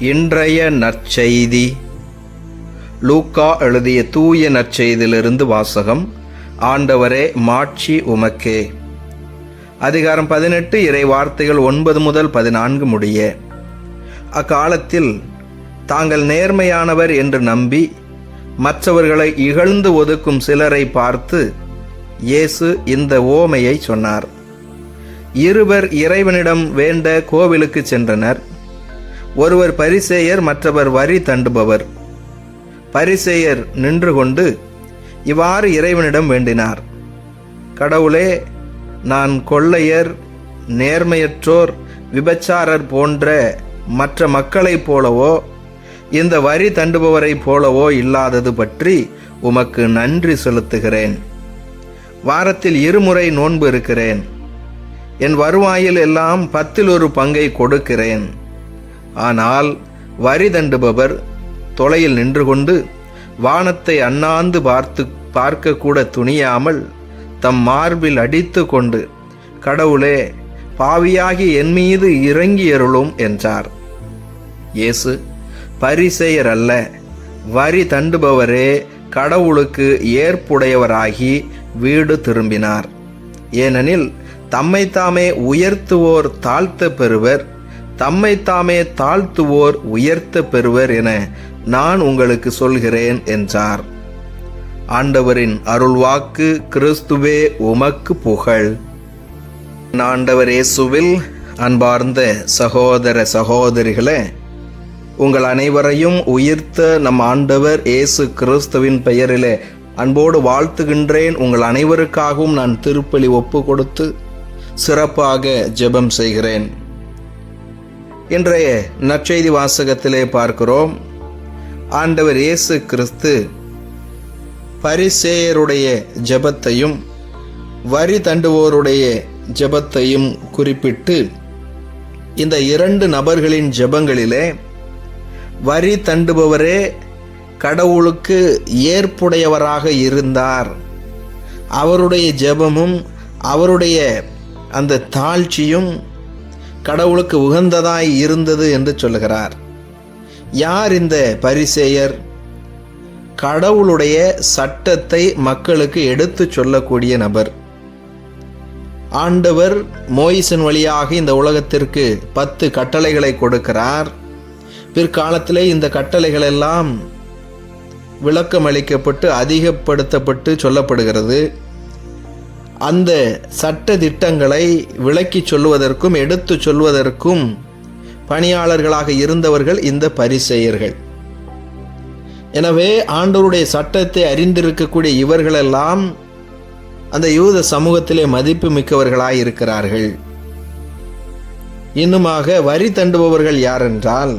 இன்றைய நற்செய்தி. லூக்கா எழுதிய தூய நற்செய்தியிலிருந்து வாசகம் ஆண்டவரே மாட்சி உமக்கே. அதிகாரம் பதினெட்டு இறை வார்த்தைகள் ஒன்பது முதல் பதினான்கு முடிய. அக்காலத்தில் தாங்கள் நேர்மையானவர் என்று நம்பி மற்றவர்களை இகழ்ந்து ஒதுக்கும் சிலரை பார்த்து இயேசு இந்த ஓமையை சொன்னார். இருவர் இறைவனிடம் வேண்ட கோவிலுக்கு சென்றனர். ஒருவர் பரிசேயர் மற்றவர் வரி தண்டுபவர். பரிசேயர் நின்று கொண்டு இவ்வாறு இறைவனிடம் வேண்டினார். கடவுளே நான் கொள்ளையர் நேர்மையற்றோர் விபச்சாரர் போன்ற மற்ற மக்களைப் போலவோ இந்த வரி தண்டுபவரைப் போலவோ இல்லாதது பற்றி உமக்கு நன்றி செலுத்துகிறேன். வாரத்தில் இருமுறை நோன்பு இருக்கிறேன். என் வருவாயில் எல்லாம் பத்தில் ஒரு பங்கை கொடுக்கிறேன். ஆனால் வரி தண்டுபவர் தொலையில் நின்று கொண்டு வானத்தை அண்ணாந்து பார்த்து பார்க்கக்கூட துணியாமல் தம் மார்பில் அடித்து கொண்டு கடவுளே பாவியாகி என் மீது இறங்கி அருளும் என்றார். இயேசு பரிசெயர் அல்ல வரி தண்டுபவரே கடவுளுக்கு ஏற்புடையவராகி வீடு திரும்பினார். ஏனெனில் தம்மைத்தாமே உயர்த்துவோர் தாழ்த்த பெறுவர் தம்மை தாமே தாழ்த்துவோர் உயர்த்த பெறுவர் என நான் உங்களுக்கு சொல்கிறேன் என்றார். ஆண்டவரின் அருள்வாக்கு கிறிஸ்துவே உமக்கு புகழ். ஆண்டவர் இயேசுவில் அன்பார்ந்த சகோதர சகோதரிகளே உங்கள் அனைவரையும் உயிர்த்த நம் ஆண்டவர் இயேசு கிறிஸ்துவின் பெயரிலே அன்போடு வாழ்த்துகின்றேன். உங்கள் அனைவருக்காகவும் நான் திருப்பலி ஒப்பு கொடுத்து சிறப்பாக ஜெபம் செய்கிறேன். இன்றைய நற்செய்தி வாசகத்திலே பார்க்கிறோம். ஆண்டவர் இயேசு கிறிஸ்து பரிசேயருடைய ஜெபத்தையும் வரி தண்டுவோருடைய ஜெபத்தையும் குறிப்பிட்டு இந்த இரண்டு நபர்களின் ஜெபங்களிலே வரி தண்டுபவரே கடவுளுக்கு ஏற்புடையவராக இருந்தார். அவருடைய ஜெபமும் அவருடைய அந்த தாழ்ச்சியும் கடவுளுக்கு உகந்ததாய் இருந்தது என்று சொல்லுகிறார். யார் இந்த பரிசேயர்? கடவுளுடைய சட்டத்தை மக்களுக்கு எடுத்து சொல்லக்கூடிய நபர். ஆண்டவர் மோயிசன் வழியாக இந்த உலகத்திற்கு பத்து கட்டளைகளை கொடுக்கிறார். பிற்காலத்திலே இந்த கட்டளைகள் எல்லாம் விளக்கம் அளிக்கப்பட்டு அதிகப்படுத்தப்பட்டு சொல்லப்படுகிறது. அந்த சட்ட திட்டங்களை விளக்கி சொல்லுவதற்கும் எடுத்து சொல்வதற்கும் பணியாளர்களாக இருந்தவர்கள் இந்த பரிசெயர்கள். எனவே ஆண்டவருடைய சட்டத்தை அறிந்திருக்கக்கூடிய இவர்களெல்லாம் அந்த யூத சமூகத்திலே மதிப்பு மிக்கவர்களாய் இருக்கிறார்கள். இன்னுமாக வரி தண்டுபவர்கள் யாரென்றால்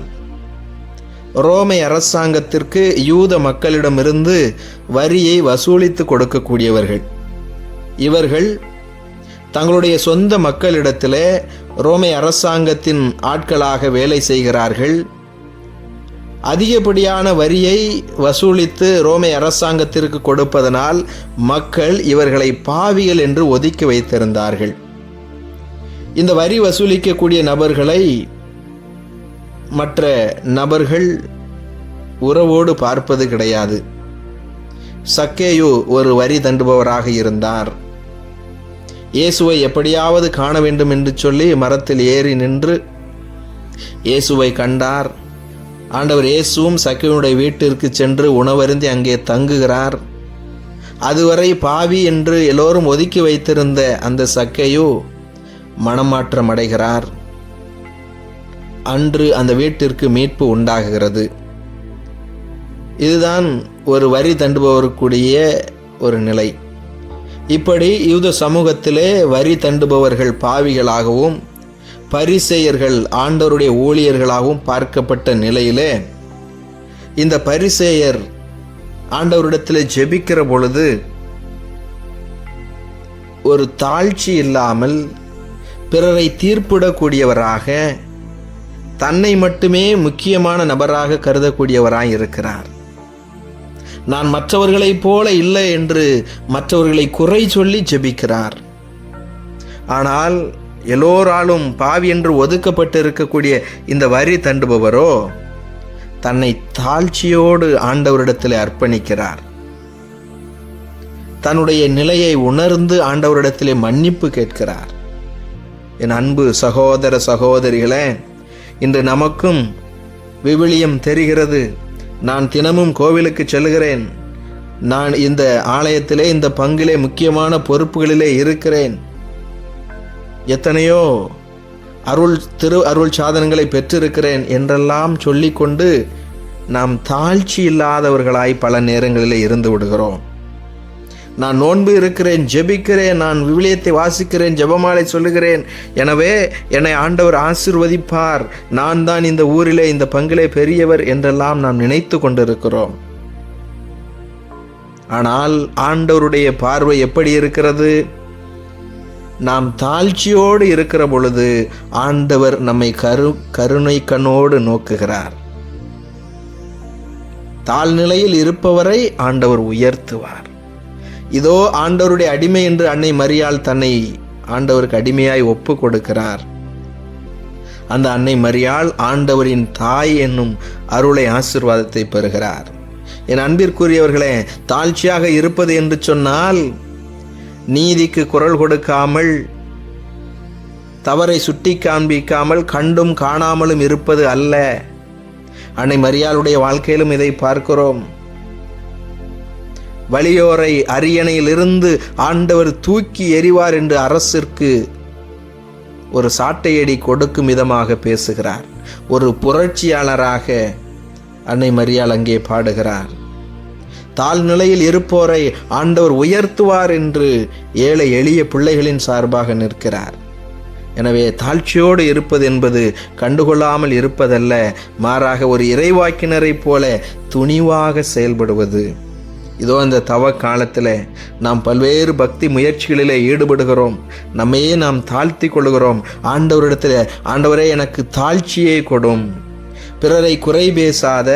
ரோமை அரசாங்கத்திற்கு யூத மக்களிடமிருந்து வரியை வசூலித்து கொடுக்கக்கூடியவர்கள். இவர்கள் தங்களுடைய சொந்த மக்களிடத்திலே ரோமை அரசாங்கத்தின் ஆட்களாக வேலை செய்கிறார்கள். அதிகப்படியான வரியை வசூலித்து ரோமை அரசாங்கத்திற்கு கொடுப்பதனால் மக்கள் இவர்களை பாவிகள் என்று ஒதுக்கி வைத்திருந்தார்கள். இந்த வரி வசூலிக்கக்கூடிய நபர்களை மற்ற நபர்கள் உறவோடு பார்ப்பது கிடையாது. சக்கேயு ஒரு வரி தண்டுபவராக இருந்தார். இயேசுவை எப்படியாவது காண வேண்டும் என்று சொல்லி மரத்தில் ஏறி நின்று இயேசுவை கண்டார். ஆண்டவர் இயேசுவும் சக்கையுடைய வீட்டிற்கு சென்று உணவருந்தி அங்கே தங்குகிறார். அதுவரை பாவி என்று எல்லோரும் ஒதுக்கி வைத்திருந்த அந்த சக்கையு மனமாற்றம் அடைகிறார். அன்று அந்த வீட்டிற்கு மீட்பு உண்டாகுகிறது. இதுதான் ஒரு வரி தண்டுபவருக்குரிய ஒரு நிலை. இப்படி யூத சமூகத்திலே வரி தண்டுபவர்கள் பாவிகளாகவும் பரிசெயர்கள் ஆண்டவருடைய ஊழியர்களாகவும் பார்க்கப்பட்ட நிலையிலே இந்த பரிசேயர் ஆண்டவரிடத்தில் ஜெபிக்கிற பொழுது ஒரு தாழ்ச்சி இல்லாமல் பிறரை தீர்ப்பிடக்கூடியவராக தன்னை மட்டுமே முக்கியமான நபராக கருதக்கூடியவராய் இருக்கிறார். நான் மற்றவர்களைப் போல இல்லை என்று மற்றவர்களை குறை சொல்லி ஜெபிக்கிறார். ஆனால் எல்லோராலும் பாவி என்று ஒதுக்கப்பட்டு இருக்கக்கூடிய இந்த வரி தண்டுபவரோ தன்னை தாழ்ச்சியோடு ஆண்டவரிடத்தில் அர்ப்பணிக்கிறார். தன்னுடைய நிலையை உணர்ந்து ஆண்டவரிடத்திலே மன்னிப்பு கேட்கிறார். என் அன்பு சகோதர சகோதரிகளே இன்று நமக்கும் விவிலியம் தெரிகிறது. நான் தினமும் கோவிலுக்கு செல்கிறேன் நான் இந்த ஆலயத்திலே இந்த பங்கிலே முக்கியமான பொறுப்புகளிலே இருக்கிறேன். எத்தனையோ அருள் திரு அருள் சாதனங்களை பெற்றிருக்கிறேன் என்றெல்லாம் சொல்லிக்கொண்டு நாம் தாழ்ச்சி இல்லாதவர்களாய் பல நேரங்களிலே இருந்து விடுகிறோம். நான் நோன்பு இருக்கிறேன் ஜெபிக்கிறேன் நான் விவிலியத்தை வாசிக்கிறேன் ஜெபமாலை சொல்லுகிறேன். எனவே என்னை ஆண்டவர் ஆசிர்வதிப்பார். நான் தான் இந்த ஊரிலே இந்த பங்கிலே பெரியவர் என்றெல்லாம் நாம் நினைத்து கொண்டிருக்கிறோம். ஆனால் ஆண்டவருடைய பார்வை எப்படி இருக்கிறது? நாம் தாழ்ச்சியோடு இருக்கிற பொழுது ஆண்டவர் நம்மை கரு கருணை கண்ணோடு நோக்குகிறார். தாழ்நிலையில் இருப்பவரை ஆண்டவர் உயர்த்துவார். இதோ ஆண்டவருடைய அடிமை என்று அன்னை மரியாள் தன்னை ஆண்டவருக்கு அடிமையாய் ஒப்பு கொடுக்கிறார் அந்த அன்னை மரியாள் ஆண்டவரின் தாய் என்னும் அருளை ஆசிர்வாதத்தை பெறுகிறார். என் அன்பிற்குரியவர்களே தாழ்ச்சியாக இருப்பது என்று சொன்னால் நீதிக்கு குரல் கொடுக்காமல் தவறை சுட்டி காண்பிக்காமல் கண்டும் காணாமலும் இருப்பது அல்ல. அன்னை மரியாளுடைய வாழ்க்கையிலும் இதை பார்க்கிறோம். வலியோரை அரியணையிலிருந்து ஆண்டவர் தூக்கி எறிவார் என்று அரசிற்கு ஒரு சாட்டையடி கொடுக்கும் விதமாக பேசுகிறார். ஒரு புரட்சியாளராக அன்னை மரியாள் அங்கே பாடுகிறார். தாழ்நிலையில் இருப்போரை ஆண்டவர் உயர்த்துவார் என்று ஏழை எளிய பிள்ளைகளின் சார்பாக நிற்கிறார். எனவே தாழ்ச்சியோடு இருப்பது என்பது கண்டுகொள்ளாமல் இருப்பதல்ல மாறாக ஒரு இறைவாக்கினரைப் போல துணிவாக செயல்படுவது. இதோ இந்த தவ காலத்தில் நாம் பல்வேறு பக்தி முயற்சிகளில் ஈடுபடுகிறோம். நம்மையே நாம் தாழ்த்தி கொள்கிறோம் ஆண்டவரிடத்தில் ஆண்டவரே எனக்கு தாழ்ச்சியை கொடும். பிறரை குறை பேசாத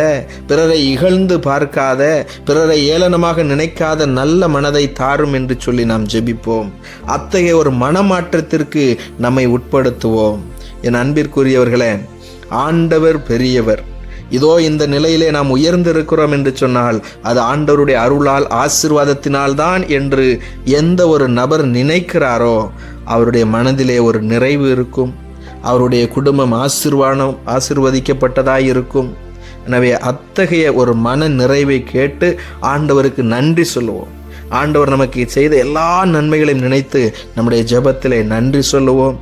பிறரை இகழ்ந்து பார்க்காத பிறரை ஏளனமாக நினைக்காத நல்ல மனதை தாரும் என்று சொல்லி நாம் ஜெபிப்போம். அத்தகைய ஒரு மனமாற்றத்திற்கு நம்மை உட்படுத்துவோம். என் அன்பிற்குரியவர்களே ஆண்டவர் பெரியவர். இதோ இந்த நிலையிலே நாம் உயர்ந்திருக்கிறோம் என்று சொன்னால் அது ஆண்டவருடைய அருளால் ஆசிர்வாதத்தினால் தான் என்று எந்த ஒரு நபர் நினைக்கிறாரோ அவருடைய மனதிலே ஒரு நிறைவு இருக்கும். அவருடைய குடும்பம் ஆசிர்வாதம் ஆசிர்வதிக்கப்பட்டதாக இருக்கும். எனவே அத்தகைய ஒரு மன நிறைவை கேட்டு ஆண்டவருக்கு நன்றி சொல்லுவோம். ஆண்டவர் நமக்கு செய்த எல்லா நன்மைகளையும் நினைத்து நம்முடைய ஜபத்திலே நன்றி சொல்லுவோம்.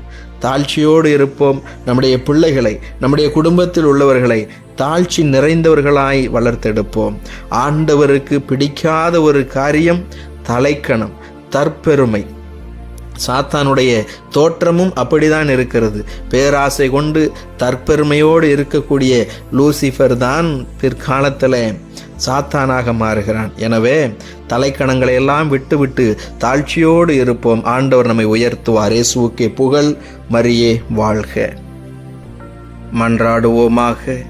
தாழ்ச்சியோடு இருப்போம். நம்முடைய பிள்ளைகளை நம்முடைய குடும்பத்தில் உள்ளவர்களை தாழ்ச்சி நிறைந்தவர்களாய் வளர்த்தெடுப்போம். ஆண்டவருக்கு பிடிக்காத ஒரு காரியம் தலைக்கணம் தற்பெருமை. சாத்தானுடைய தோற்றமும் அப்படிதான் இருக்கிறது. பேராசை கொண்டு தற்பெருமையோடு இருக்கக்கூடிய லூசிஃபர் தான் பிற்காலத்தில் சாத்தானாக மாறுகிறான். எனவே தலைக்கணங்களை எல்லாம் விட்டுவிட்டு தாழ்ச்சியோடு இருப்போம். ஆண்டவர் நம்மை உயர்த்துவார். இயேசுக்கே புகழ் மரியே வாழ்க. மன்றாடுவோமாக.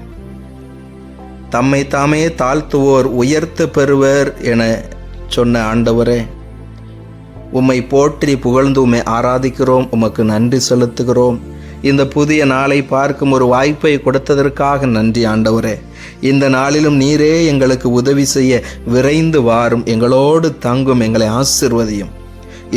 தம்மை தாமே தாழ்த்துவோர் உயர்த்த பெறுவர் என சொன்ன ஆண்டவரே உம்மை போற்றி புகழ்ந்து உம்மை ஆராதிக்கிறோம் உமக்கு நன்றி செலுத்துகிறோம். இந்த புதிய நாளை பார்க்கும் ஒரு வாய்ப்பை கொடுத்ததற்காக நன்றி ஆண்டவரே. இந்த நாளிலும் நீரே எங்களுக்கு உதவி செய்ய விரைந்து வாரும். எங்களோடு தங்கும் எங்களை ஆசிர்வதியும்.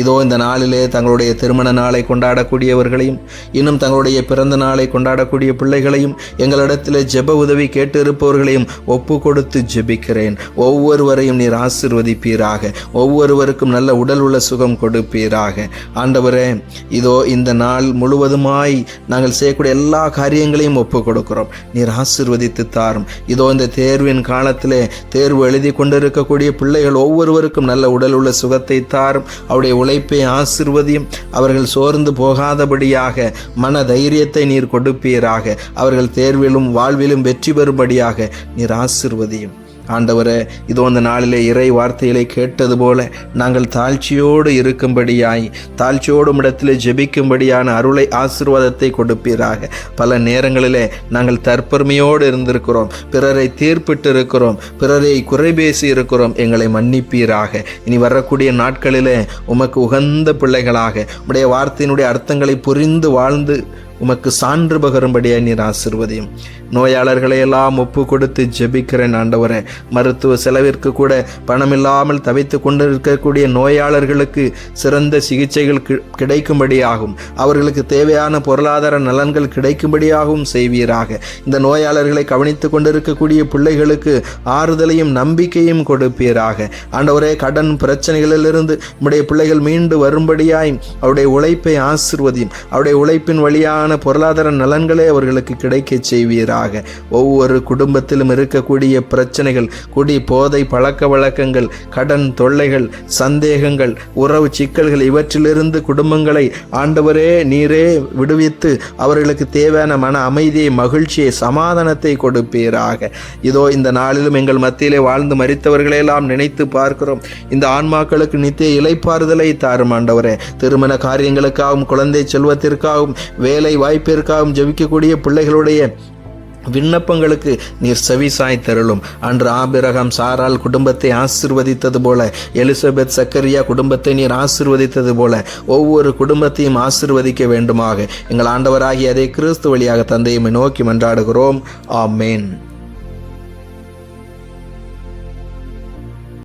இதோ இந்த நாளிலே தங்களுடைய திருமண நாளை கொண்டாடக்கூடியவர்களையும் இன்னும் தங்களுடைய பிறந்த நாளை கொண்டாடக்கூடிய பிள்ளைகளையும் எங்களிடத்தில் ஜெப உதவி கேட்டு இருப்பவர்களையும் ஒப்பு கொடுத்து ஜெபிக்கிறேன். ஒவ்வொருவரையும் நீர் ஆசிர்வதிப்பீராக. ஒவ்வொருவருக்கும் நல்ல உடல் உள்ள சுகம் கொடுப்பீராக. ஆண்டவரே இதோ இந்த நாள் முழுவதுமாய் நாங்கள் செய்யக்கூடிய எல்லா காரியங்களையும் ஒப்பு கொடுக்கிறோம் நீர் ஆசிர்வதித்து தாரும். இதோ இந்த தேர்வின் காலத்திலே தேர்வு எழுதி கொண்டிருக்கக்கூடிய பிள்ளைகள் ஒவ்வொருவருக்கும் நல்ல உடல் உள்ள சுகத்தை தாரும். அவருடைய உழைப்பை ஆசிர்வதியும். அவர்கள் சோர்ந்து போகாதபடியாக மன தைரியத்தை நீர் கொடுப்பீராக. அவர்கள் தேர்விலும் வாழ்விலும் வெற்றி பெறும்படியாக நீர் ஆசிர்வதியும். ஆண்டவரே இதோ அந்த நாளிலே இறை வார்த்தைகளை கேட்டது போல நாங்கள் தாழ்ச்சியோடு இருக்கும்படியாய் தாழ்ச்சியோடு இடத்திலே ஜெபிக்கும்படியான அருளை ஆசிர்வாதத்தை கொடுப்பீராக. பல நேரங்களிலே நாங்கள் தற்பெருமையோடு இருந்திருக்கிறோம் பிறரை தீர்ப்பிட்டு இருக்கிறோம் பிறரை குறைபேசி இருக்கிறோம் எங்களை மன்னிப்பீராக. இனி வரக்கூடிய நாட்களிலே உமக்கு உகந்த பிள்ளைகளாக உடைய வார்த்தையினுடைய அர்த்தங்களை புரிந்து வாழ்ந்து உமக்கு சான்று பகரும்படியாய் நீர் ஆசிர்வதியும். நோயாளர்களை எல்லாம் ஒப்பு கொடுத்து ஜெபிக்கிறேன் ஆண்டவரே. மருத்துவ செலவிற்கு கூட பணமில்லாமல் தவித்து கொண்டிருக்கக்கூடிய நோயாளர்களுக்கு சிறந்த சிகிச்சைகள் கி- கிடைக்கும்படியாகும். அவர்களுக்கு தேவையான பொருளாதார நலன்கள் கிடைக்கும்படியாகவும் செய்வீராக. இந்த நோயாளர்களை கவனித்து கொண்டிருக்கக்கூடிய பிள்ளைகளுக்கு ஆறுதலையும் நம்பிக்கையும் கொடுப்பீராக. ஆண்டவரே கடன் பிரச்சனைகளிலிருந்து நம்முடைய பிள்ளைகள் மீண்டு வரும்படியாய் அவருடைய உழைப்பை ஆசிர்வதியும். அவருடைய உழைப்பின் வழியாக வழியான பொருளாதார நலன்களே அவர்களுக்கு கிடைக்கச் செய்வீராக. ஒவ்வொரு குடும்பத்திலும் இருக்கக்கூடிய பிரச்சனைகள் குடி போதை பழக்க வழக்கங்கள் கடன் தொல்லைகள் சந்தேகங்கள் உறவு சிக்கல்கள் இவற்றிலிருந்து குடும்பங்களை ஆண்டவரே நீரே விடுவித்து அவர்களுக்கு தேவையான மன அமைதியை மகிழ்ச்சியை சமாதானத்தை கொடுப்பீராக. இதோ இந்த நாளிலும் எங்கள் மத்தியிலே வாழ்ந்து மறித்தவர்களையெல்லாம் நினைத்து பார்க்கிறோம். இந்த ஆன்மாக்களுக்கு நித்திய இலைப்பாறுதலை தாரும் ஆண்டவரே. திருமண காரியங்களுக்காகவும் குழந்தை செல்வத்திற்காகவும் வேலை வாய்ப்பிற்காகவும் ஜபிக்கக்கூடிய பிள்ளைகளுடைய விண்ணப்பங்களுக்கு நீர் செவிசாய் தருளும். அன்று ஆபிரகாம் சாரால் குடும்பத்தை ஆசிர்வதித்தது போல எலிசபெத் சக்கரியா குடும்பத்தை நீர் ஆசிர்வதித்தது போல ஒவ்வொரு குடும்பத்தையும் ஆசிர்வதிக்க வேண்டுமாக. எங்கள் ஆண்டவராகிய அதே கிறிஸ்து வழியாக தந்தையுமே நோக்கி மன்றாடுகிறோம். ஆமேன்.